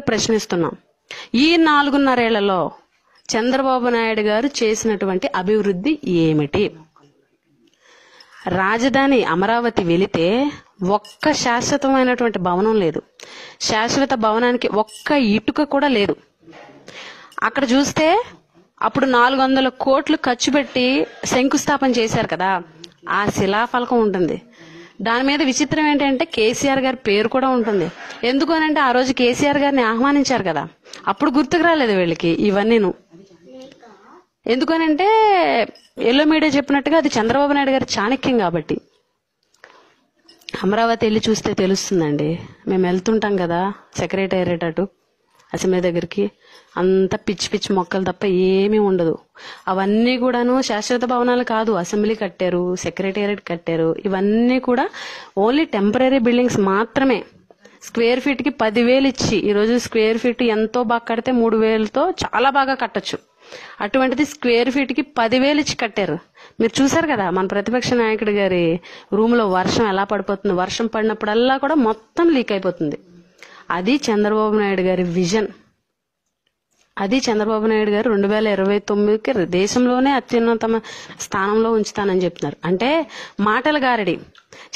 ప్రశ్నిస్తున్నాం. ఈ నాలుగున్నరేళ్ళలో చంద్రబాబు నాయుడు గారు చేసినటువంటి అభివృద్ధి ఏమిటి? రాజధాని అమరావతి వెళితే ఒక్క శాశ్వతమైనటువంటి భవనం లేదు. శాశ్వత భవనానికి ఒక్క ఇటుక కూడా లేదు. అక్కడ చూస్తే అప్పుడు నాలుగు వందల కోట్లు ఖర్చు పెట్టి శంకుస్థాపన చేశారు కదా. ఆ శిలాఫలకం ఉంటుంది. దాని మీద విచిత్రం ఏంటంటే కేసీఆర్ గారి పేరు కూడా ఉంటుంది. ఎందుకు ఆ రోజు కేసీఆర్ గారిని ఆహ్వానించారు కదా. అప్పుడు గుర్తుకు రాలేదు వీళ్ళకి ఇవన్నీను. ఎందుకనంటే ఎల్లో మీడియా చెప్పినట్టుగా అది చంద్రబాబు నాయుడు గారి చాణక్యం కాబట్టి. అమరావతి వెళ్ళి చూస్తే తెలుస్తుందండి. మేము వెళ్తుంటాం కదా సెక్రటేరియట్ అటు. అసెంబ్లీ దగ్గరికి అంత పిచ్చి పిచ్చి మొక్కలు తప్ప ఏమీ ఉండదు. అవన్నీ కూడాను శాశ్వత భవనాలు కాదు. అసెంబ్లీ కట్టారు సెక్రటేరియట్ కట్టారు. ఇవన్నీ కూడా ఓన్లీ టెంపరీ బిల్డింగ్స్ మాత్రమే. స్క్వేర్ ఫీట్కి పదివేలు ఇచ్చి ఈరోజు స్క్వేర్ ఫీట్ ఎంతో బాగా కడితే మూడు వేలతో చాలా బాగా కట్టొచ్చు. అటువంటిది స్క్వేర్ ఫీట్కి పదివేలు ఇచ్చి కట్టారు. మీరు చూసారు కదా మన ప్రతిపక్ష నాయకుడి గారి రూమ్లో వర్షం ఎలా పడిపోతుంది? వర్షం పడినప్పుడల్లా కూడా మొత్తం లీక్ అయిపోతుంది. అది చంద్రబాబు నాయుడు గారి విజన్. అది చంద్రబాబు నాయుడు గారు రెండు వేల ఇరవై తొమ్మిదికి దేశంలోనే అత్యున్నతమ స్థానంలో ఉంచుతానని చెప్తున్నారు. అంటే మాటల గారడి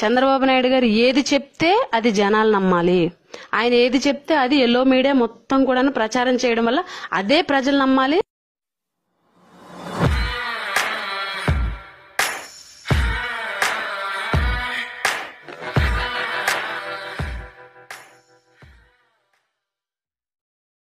చంద్రబాబు నాయుడు గారు ఏది చెప్తే అది జనాలు నమ్మాలి. ఆయన ఏది చెప్తే అది ఎల్లో మీడియా మొత్తం కూడా ప్రచారం చేయడం వల్ల అదే ప్రజలు నమ్మాలి.